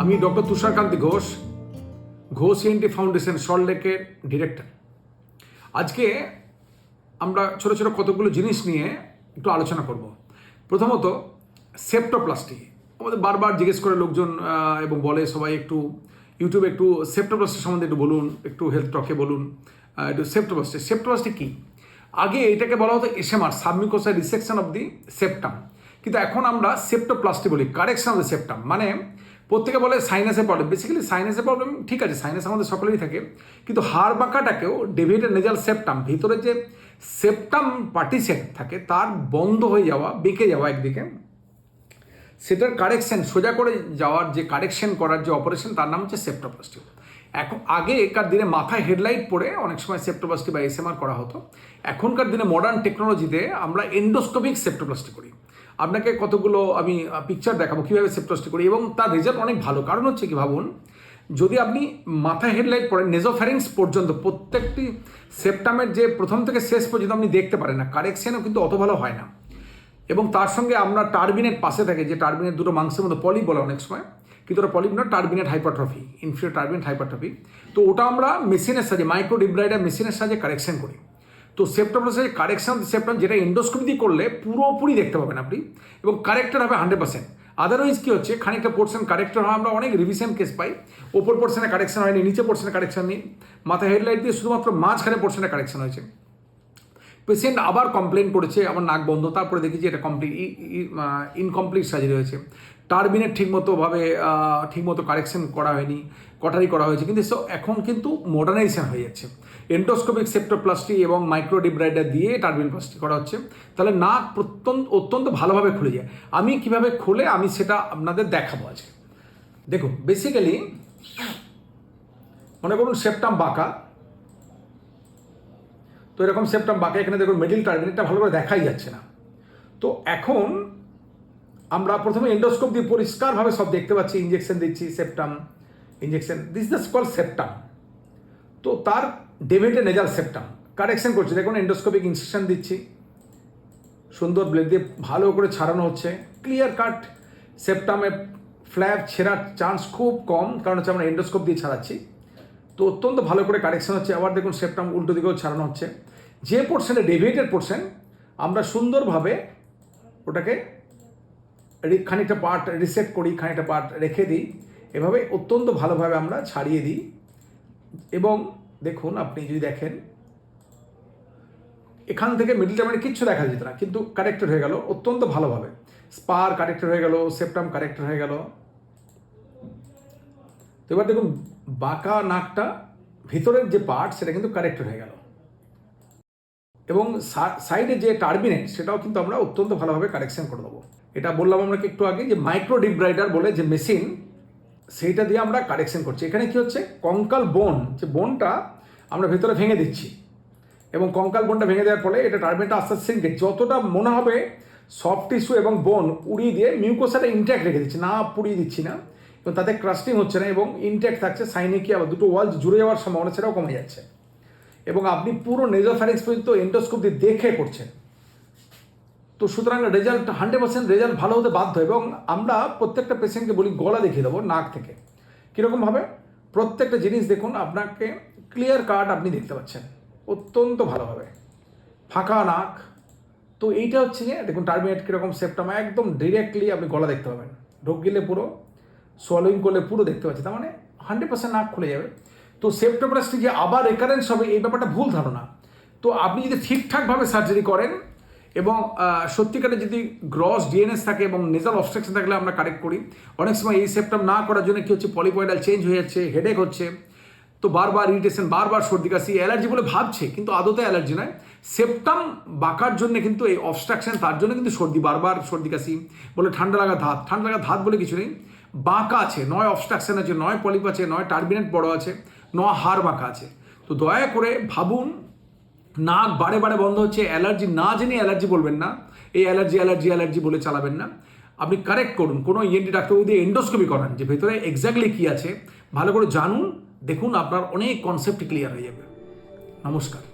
আমি doctor Tusharkanti Ghosh Ghosh ENT foundation সল্টলেকের director আজকে আমরা ছোট ছোট কতগুলো জিনিস নিয়ে একটু আলোচনা করব। প্রথমত সেপ্টোপ্লাস্টি আমাদের বারবার জিজ্ঞেস করে লোকজন এবং বলে সবাই একটু ইউটিউবে একটু সেপ্টোপ্লাস্টি সম্বন্ধে একটু বলুন, একটু হেলথ টকে বলুন একটু সেপ্টোপ্লাস্টি সেপ্টোপ্লাস্টি কী? আগে এটাকে বলা হতো SMR submucosa resection of the septum কিন্তু এখন আমরা সেপ্টোপ্লাস্টি বলি কারেকশন অফ দ্য সেপ্টাম মানে প্রত্যেকে বলে সাইনাসের প্রবলেম বেসিক্যালি সাইনাসের প্রবলেম ঠিক আছে সাইনাস আমাদের সকলেরই থাকে। কিন্তু হাড় বাঁকাটাকেও ডেভিডের নেজাল সেপ্টাম ভিতরে যে সেপ্টাম পার্টিসেট থাকে, তার বন্ধ হয়ে যাওয়া, বেঁকে যাওয়া একদিকে, সেটার কারেকশন সোজা করে যাওয়ার যে কারেকশন করার যে অপারেশন তার নাম হচ্ছে সেপ্টোপ্লাস্টি এখন আগে একার দিনে মাথায় হেডলাইট পরে অনেক সময় সেপ্টোপ্লাস্টি বা এসএমআর করা হতো। এখনকার দিনে মডার্ন টেকনোলজিতে আমরা এন্ডোস্কোপিক সেপ্টোপ্লাস্টি করি। আপনাকে কতগুলো আমি পিকচার দেখাবো, কীভাবে সেপ্টোপ্লাস্টি করি এবং তার রেজাল্ট অনেক ভালো। কারণ হচ্ছে কি ভাবুন, যদি আপনি মাথায় হেডলাইট পড়েন নেজোফ্যারিংস পর্যন্ত প্রত্যেকটি সেপ্টামের যে প্রথম থেকে শেষ পর্যন্ত আপনি দেখতে পারেন না কারেকশনও কিন্তু অত ভালো হয় না। এবং তার সঙ্গে আমরা টার্বিনেট পাশে থাকে, যে টার্বিনেট দুটো মাংসের মধ্যে পলিপ বলে অনেক সময়, কিন্তু ওটা পলিপ না turbinate hypertrophy inferior turbinate hypertrophy তো ওটা আমরা মেশিনের সাহায্যে মাইক্রো ডিব্রাইডার মেশিনের সাহায্যে কারেকশন করি। তো সেপ্টামের সাথে কারেকশন সেপ্টাম যেটা এন্ডোস্কোপি দিয়ে করলে পুরোপুরি দেখতে পাবেন আপনি এবং কারেক্টার হবে হান্ড্রেড পার্সেন্ট আদারওয়াইজ কী হচ্ছে, খানিকটা পোর্শন কারেক্টর হয় আমরা অনেক রিভিশন কেস পাই। ওপর পোর্শনে কারেকশন হয়নি, নিচে পোর্শনে কারেকশন নেই। মাথা হেডলাইট দিয়ে শুধুমাত্র মাঝখানে পোর্শনে কারেকশন হয়েছে। পেশেন্ট আবার কমপ্লেন করেছে, আমার নাক বন্ধ, তারপরে দেখি যে এটা কমপ্লিট ইনকমপ্লিট সার্জারি হয়েছে। টার্বিনেট ঠিকমতোভাবে ঠিকমতো কারেকশন করা হয়নি কটারি করা হয়েছে। কিন্তু এখন কিন্তু মডার্নাইজেশন হয়ে যাচ্ছে। এন্ডোস্কোপিক সেপ্টোপ্লাস্টি এবং মাইক্রোডিব্রাইডার দিয়ে টার্বিন প্লাস্টি করা হচ্ছে। তাহলে নাক প্রত্যন্ত, অত্যন্ত ভালোভাবে খুলে যায়। আমি কীভাবে খুলে, আমি সেটা আপনাদের দেখাবো আজকে। দেখুন বেসিক্যালি মনে করুন সেপ্টাম বাঁকা। তো এরকম সেপ্টাম বাঁকা, এখানে দেখুন মিডিল টার্মিনেটটা ভালো করে দেখাই যাচ্ছে না। তো এখন আমরা প্রথমে এন্ডোস্কোপ দিয়ে পরিষ্কারভাবে সব দেখতে পাচ্ছি ইঞ্জেকশন দিচ্ছি septum injection this the call septum তো তার ডেভেটে নেজাল সেপ্টাম কারেকশন করছে। দেখুন এন্ডোস্কোপিক ইনসেকশন দিচ্ছি। সুন্দর ব্লেড দিয়ে ভালো করে ছাড়ানো হচ্ছে। ক্লিয়ার কাট সেপ্টামে ফ্ল্যাপ ছেঁড়ার চান্স খুব কম, কারণ হচ্ছে আমরা এন্ডোস্কোপ দিয়ে ছাড়াচ্ছি। তো অত্যন্ত ভালো করে কারেকশন হচ্ছে। আবার দেখুন সেপ্টাম উল্টো দিকেও ছাড়ানো হচ্ছে। যে পোর্শনে ডেভিয়েটেড পোর্শন আমরা সুন্দরভাবে ওটাকে খানিকটা পার্ট রিসেট করি, খানিকটা পার্ট রেখে দিই। এভাবে অত্যন্ত ভালোভাবে আমরা ছাড়িয়ে দিই। এবং দেখুন, আপনি যদি দেখেন, এখান থেকে মিডল টার্মিনে কিচ্ছু দেখা যেত না, কিন্তু কারেক্টেড হয়ে গেল অত্যন্ত ভালোভাবে। স্পার কারেক্টেড হয়ে গেল সেপ্টাম কারেক্টেড হয়ে গেল। তো এবার দেখুন, বাঁকা নাকটা, ভিতরের যে পার্ট সেটা কিন্তু কারেক্টেড হয়ে গেল। এবং সাইডে যে টার্বিনেট সেটাও কিন্তু আমরা অত্যন্ত ভালোভাবে কারেকশন করে দেবো। এটা বললাম আমরা একটু আগে, যে মাইক্রো ডিব্রাইডার বলে যে মেশিন সেইটা দিয়ে আমরা কারেকশন করছি। এখানে কি হচ্ছে? কঙ্কাল বোন, যে বোনটা আমরা ভেতরে ভেঙে দিচ্ছি। এবং কঙ্কাল বোনটা ভেঙে দেওয়ার ফলে এটা টার্বিনেটটা আস্তে আস্তে সিঙ্কে যতটা মনে হবে সফট টিস্যু এবং বোন উড়িয়ে দিয়ে মিউকোসাটা ইনট্যাক্ট রেখে দিচ্ছি, না পুড়িয়ে দিচ্ছি না। এবং তাতে ক্রাস্টিং হচ্ছে না এবং ইনট্যাক্ট থাকছে সাইনিকি আবার দুটো ওয়াল জুড়ে যাওয়ার সম্ভাবনা সেটাও কমে যাচ্ছে। এবং আপনি পুরো নেজোফ্যারিক্স পর্যন্ত এন্ডোস্কোপ দিয়ে দেখে করছেন। তো সুতরাং রেজাল্ট হান্ড্রেড পার্সেন্ট রেজাল্ট ভালো হতে বাধ্য এবং আমরা প্রত্যেকটা পেশেন্টকে বলি গলা দেখিয়ে দেবো, নাক থেকে। কীরকমভাবে প্রত্যেকটা জিনিস দেখুন, আপনাকে ক্লিয়ার কাট আপনি দেখতে পাচ্ছেন। অত্যন্ত ভালোভাবে ফাঁকা নাক। তো এইটা হচ্ছে যে দেখুন টার্মিনেট কীরকম সেপ্টাম একদম ডিরেক্টলি আপনি গলা দেখতে পাবেন। ঢোক গেলে পুরো সোয়ালোইং করলে পুরো দেখতে পাচ্ছি তার মানে হান্ড্রেড পার্সেন্ট নাক খুলে যাবে। তো সেপ্টোপ্লাস্টি যে আবার রেকারেন্স হবে, এই ব্যাপারটা ভুল ধারণা। তো আপনি যদি ঠিকঠাকভাবে সার্জারি করেন এবং সত্যিকারে যদি গ্রস ডিএনএস থাকে এবং নেজাল অবস্ট্রাকশন থাকলে আমরা কারেক্ট করি। অনেক সময় এই সেপ্টাম না করার জন্য কী হচ্ছে পলিপয়েডাল চেঞ্জ হয়ে যাচ্ছে হেডেক হচ্ছে। তো বারবার ইরিটেশন বারবার সর্দি কাশি অ্যালার্জি বলে ভাবছে, কিন্তু আদতে অ্যালার্জি নয়। সেপ্টাম বাঁকার জন্য কিন্তু এই অবস্ট্রাকশন তার জন্য কিন্তু সর্দি, বারবার সর্দি কাশি বলে ঠান্ডা লাগা ধাত। ঠান্ডা লাগা ধাত বলে কিছু নেই। বাঁকা আছে, নয় অবস্ট্রাকশন আছে, নয় পলিপ আছে, নয় টার্বিনেট বড় আছে, নয় হাড় বাঁকা আছে। তো দয়া করে ভাবুন নাক বারে বারে বন্ধ হচ্ছে, অ্যালার্জি না জেনে অ্যালার্জি বলবেন না। এই অ্যালার্জি অ্যালার্জি অ্যালার্জি বলে চালাবেন না। আপনি কারেক্ট করুন, কোনো ইএনটি ডাক্তারবাবু দিয়ে এন্ডোস্কোপি করান, যে ভেতরে এক্স্যাক্টলি কী আছে। ভালো করে জানুন, দেখুন আপনার অনেক কনসেপ্ট ক্লিয়ার হয়ে যাবে। নমস্কার।